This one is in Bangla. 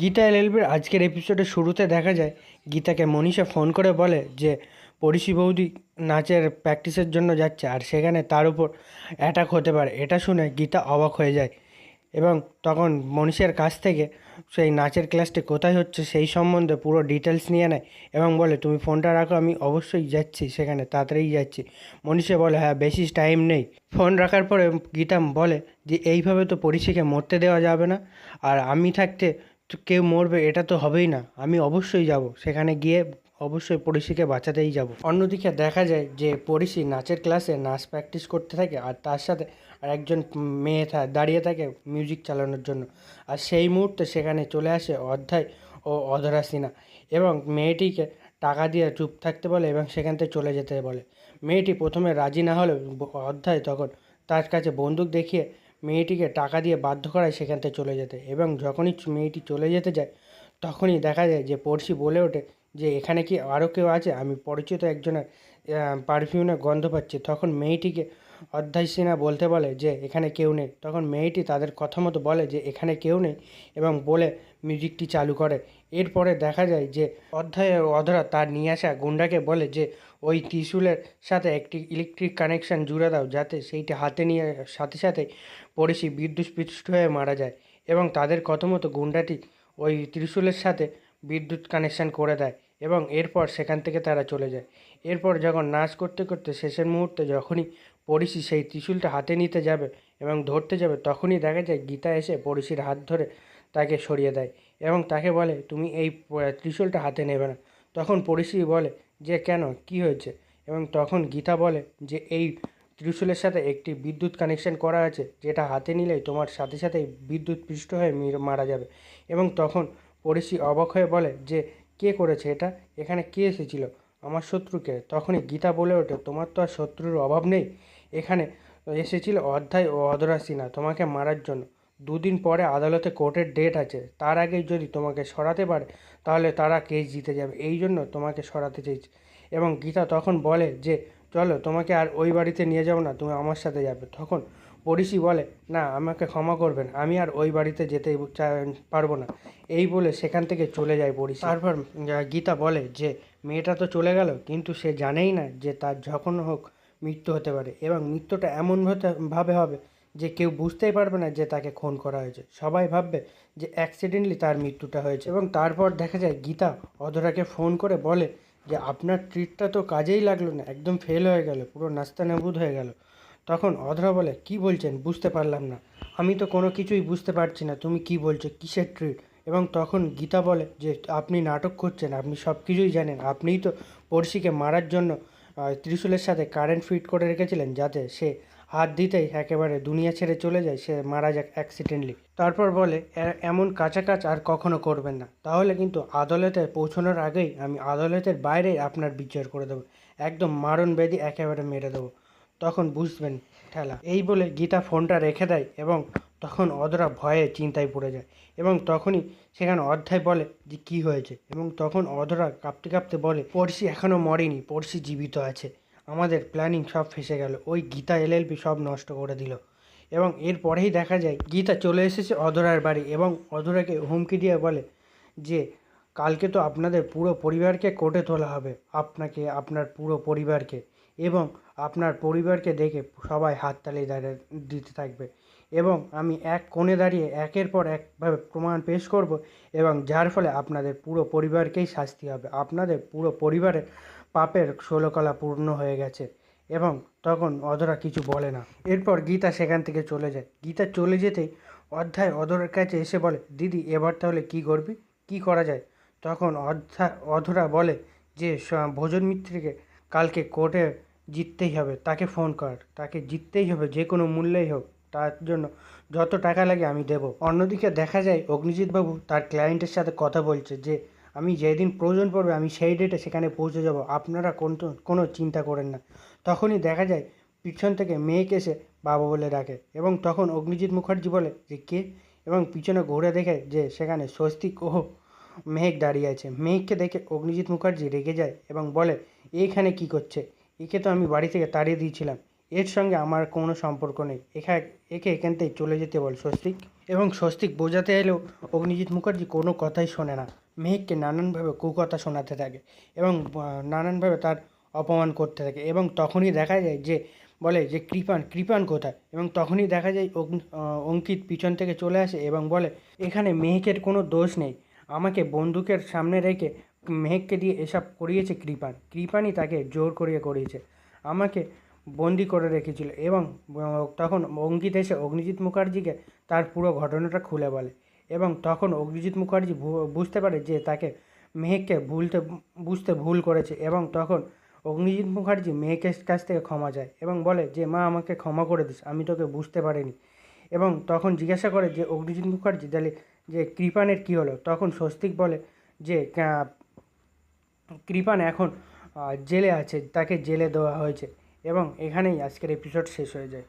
গীতা এলএলবির আজকের এপিসোডের শুরুতে দেখা যায়, গীতাকে মনীষা ফোন করে বলে যে পড়শি বৌদি, নাচের প্র্যাকটিসের জন্য যাচ্ছে, আর সেখানে তার উপর অ্যাটাক হতে পারে। এটা শুনে গীতা অবাক হয়ে যায় এবং তখন মনীষের কাছ থেকে সেই নাচের ক্লাসটি কোথায় হচ্ছে সেই সম্বন্ধে পুরো ডিটেলস নিয়ে নেয় এবং বলে, তুমি ফোনটা রাখো, আমি অবশ্যই যাচ্ছি, সেখানে তাড়াতাড়ি যাচ্ছি। মনীষা বলে হ্যাঁ বেশি টাইম নেই। ফোন রাখার পরে গীতা বলে যে, এইভাবে তো পরিষীকে মরতে দেওয়া যাবে না, আর আমি থাকতে তো কেউ মরবে, এটা তো হবেই না। আমি অবশ্যই যাব। সেখানে গিয়ে অবশ্যই পড়শিকে বাঁচাতেই যাব। অন্যদিকে দেখা যায় যে পড়শি নাচের ক্লাসে নাচ প্র্যাকটিস করতে থাকে আর তার সাথে আর একজন মেয়ে দাঁড়িয়ে থাকে মিউজিক চালানোর জন্য। আর সেই মুহূর্তে সেখানে চলে আসে অধ্যায় ও অধরা সিনহা এবং মেয়েটিকে টাকা দিয়ে চুপ থাকতে বলে এবং সেখান থেকে চলে যেতে বলে। মেয়েটি প্রথমে রাজি না হলে অধ্যায় তখন তার কাছে বন্দুক দেখিয়ে মেয়েটিকে টাকা দিয়ে বাধ্য করায় সেখান থেকে চলে যেতে এবং যখনই মেয়েটি চলে যেতে যায়, তখনই দেখা যায় যে পড়শি বলে ওঠে যে, এখানে কি আরও কেউ আছে? আমি পরিচিত একজনের পারফিউমের গন্ধ পাচ্ছি। তখন মেয়েটিকে অধ্যায় সিনহা বলতে বলে যে, এখানে কেউ নেই। তখন মেয়েটি তাদের কথা মতো বলে যে, এখানে কেউ নেই, এবং বলে, মিউজিকটি চালু করে। এরপরে দেখা যায় যে, অধ্যায় অধরা তার নিয়ে আসা গুন্ডাকে বলে যে, ওই ত্রিশূলের সাথে একটি ইলেকট্রিক কানেকশন জুড়ে দাও, যাতে সেইটি হাতে নিয়ে, সাথে সাথে পড়েছি বিদ্যুৎস্পৃষ্ট হয়ে মারা যায় এবং তাদের মতো গুন্ডাটি ওই ত্রিশূলের সাথে বিদ্যুৎ কানেকশন করে দেয় এবং এরপর সেখান থেকে তারা চলে যায়। এরপর যখন নাচ করতে করতে শেষের মুহূর্তে যখনই পড়িশি সেই ত্রিশূলটা হাতে নিতে যাবে এবং ধরতে যাবে, তখনই দেখা যায় গীতা এসে পড়িশির হাত ধরে তাকে সরিয়ে দেয় এবং তাকে বলে, তুমি এই ত্রিশূলটা হাতে নেবে না। তখন পড়িশি বলে, যে কেন? কি হয়েছে? এবং তখন গীতা বলে যে, এই ত্রিশূলের সাথে একটি বিদ্যুৎ কানেকশন করা আছে, যেটা হাতে নিলেই তোমার সাথে সাথেই বিদ্যুৎ পৃষ্ঠ হয়ে মারা যাবে। এবং তখন পড়শি অবাক হয়ে বলে যে, কে করেছে এটা? এখানে কে এসেছিল? আমার শত্রুকে? তখনই গীতা বলে ওঠে, তোমার তো আর শত্রুর অভাব নেই। এখানে এসেছিল অধ্যায় ও অধরা তোমাকে মারার জন্য। দুদিন পরে আদালতে কোর্টের ডেট আছে। তার আগেই যদি তোমাকে সরাতে পারে, তাহলে তারা কেস জিতে যাবে। এই জন্য তোমাকে সরাতে চেয়েছে। এবং গীতা তখন বলে যে চলো তোমাকে আর ওই বাড়িতে নিয়ে যাব না, তুমি আমার সাথে যাবে। তখন পড়িশি বলে, না, আমাকে ক্ষমা করবেন, আমি আর ওই বাড়িতে যেতে পারব না। এই বলে সেখান থেকে চলে যায় পড়িশি তারপর গীতা বলে যে, মেয়েটা তো চলে গেল, কিন্তু সে জানেই না যে তার যখন হোক মৃত্যু হতে পারে এবং মৃত্যুটা এমন ভাবে হবে যে কেউ বুঝতেই পারবে না যে তাকে খুন করা হয়েছে। সবাই ভাববে যে অ্যাক্সিডেন্টলি তার মৃত্যুটা হয়েছে। এবং তারপর দেখা যায় গীতা অধরাকে ফোন করে বলে যে আপনার ট্রিটটা তো কাজেই লাগল না, একদম ফেল হয়ে গেল, পুরো নাস্তা নাবুদ হয়ে গেল। তখন অধরা বলে, কি বলছেন? বুঝতে পারলাম না। আমি তো কোনো কিছুই বুঝতে পারছি না, তুমি কি বলছো? কিসের ট্রিট এবং তখন গীতা বলে যে, আপনি নাটক করছেন, আপনি সব কিছুই জানেন। আপনিই তো পড়শিকে মারার জন্য ত্রিশূলের সাথে কারেন্ট ফিট করে রেখেছিলেন যাতে সে হাত দিতেই একেবারে দুনিয়া ছেড়ে চলে যায়, সে মারা যাক অ্যাক্সিডেন্টলি তারপর বলে, "এ- এমন কাছাকাছ আর কখনো করবেন না। তাহলে কিন্তু আদালতে পৌঁছানোর আগেই আমি আদালতের বাইরে আপনার বিচার করে দেবো। একদম মারণ ব্যাধি একেবারে মেরে দেবো। তখন বুঝবেন ঠেলা। এই বলে গীতা ফোনটা রেখে দেয় এবং তখন অধরা ভয়ে চিন্তায় পড়ে যায় এবং তখনই সেখানে অধ্যায় বলে যে কি হয়েছে এবং তখন অধরা কাঁপতে কাঁপতে বলে, পড়শি এখনও মরেনি, পড়শি জীবিত আছে। আমাদের প্ল্যানিং সব ফেসে গেল। ওই গীতা এলএলপি সব নষ্ট করে দিল। এবং এরপরেই দেখা যায় গীতা চলে এসেছে অধরার বাড়ি এবং অধরাকে হুমকি দিয়ে বলে যে, কালকে তো আপনাদের পুরো পরিবারকে কোর্টে তোলা হবে। আপনাকে, আপনার পুরো পরিবারকে এবং আপনার পরিবারকে দেখে সবাই হাততালি দাঁড়িয়ে দিতে থাকবে। এবং আমি এক কোণে দাঁড়িয়ে একের পর একভাবে প্রমাণ পেশ করব এবং যার ফলে আপনাদের পুরো পরিবারকেই শাস্তি হবে। আপনাদের পুরো পরিবারের পাপের ষোলকলা পূর্ণ হয়ে গেছে এবং তখন অধরা কিছু বলে না। এরপর গীতা সেখান থেকে চলে যায়। গীতা চলে যেতেই অধ্যায় অধরার কাছে এসে বলে, দিদি, এবার তাহলে কি করবি? কি করা যায়? তখন অধ্যা অধরা বলে যে ভোজন মিত্রকে কালকে কোর্টে জিততেই হবে, তাকে ফোন কর, তাকে জিততেই হবে, যে কোনো মূল্যেই হোক, তার জন্য যত টাকা লাগে আমি দেব। অন্যদিকে দেখা যায় অগ্নিজিৎ বাবু তার ক্লায়েন্টের সাথে কথা বলছে যে, আমি যেদিন প্রয়োজন পড়বে আমি সেই ডেটে সেখানে পৌঁছে যাব, আপনারা কোনো কোনো চিন্তা করেন না। তখনই দেখা যায় পিছন থেকে মেয়েকে এসে বাবা বলে ডাকে এবং তখন অগ্নিজিৎ মুখার্জি বলে যে, কে? এবং পিছনে ঘুরে দেখে যে, সেখানে স্বস্তিক ও মেঘ দাঁড়িয়ে আছে। মেঘকে দেখে অগ্নিজিৎ মুখার্জি রেগে যায় এবং বলে, এইখানে কি করছে? একে তো আমি বাড়ি থেকে তাড়িয়ে দিয়েছিলাম। এর সঙ্গে আমার কোনো সম্পর্ক নেই। এখা, একে এখান থেকে চলে যেতে বল, স্বস্তিক। এবং স্বস্তিক বোঝাতে এলেও অগ্নিজিৎ মুখার্জি কোনো কথাই শোনে না। মেহেককে নানানভাবে কুকথা শোনাতে থাকে এবং নানানভাবে তার অপমান করতে থাকে এবং তখনই দেখা যায় যে, বলে যে, কৃপান কৃপান কোথায়? এবং তখনই দেখা যায় অঙ্কিত পিছন থেকে চলে আসে এবং বলে, এখানে মেহেকের কোনো দোষ নেই। আমাকে বন্দুকের সামনে রেখে মেহেককে দিয়ে এসব করিয়েছে কৃপান। কৃপানই তাকে জোর করিয়ে করিয়েছে। আমাকে বন্দি করে রেখেছিল এবং তখন অঙ্কিত এসে অগ্নিজিৎ মুখার্জিকে তার পুরো ঘটনাটা খুলে বলে এবং তখন অগ্নিজিৎ মুখার্জি বুঝতে পারে যে তাকে মেহেককে ভুলতে, বুঝতে ভুল করেছে এবং তখন অগ্নিজিৎ মুখার্জি মেয়েকের কাছ থেকে ক্ষমা চায় এবং বলে যে, মা, আমাকে ক্ষমা করে দিস, আমি তোকে বুঝতে পারিনি। এবং তখন জিজ্ঞাসা করে যে, অগ্নিজিৎ মুখার্জি, তাহলে যে কৃপানের কী হলো? তখন স্বস্তিক বলে যে কৃপান এখন জেলে আছে, তাকে জেলে দেওয়া হয়েছে এবং এখানেই আজকের এপিসোড শেষ হয়ে যায়।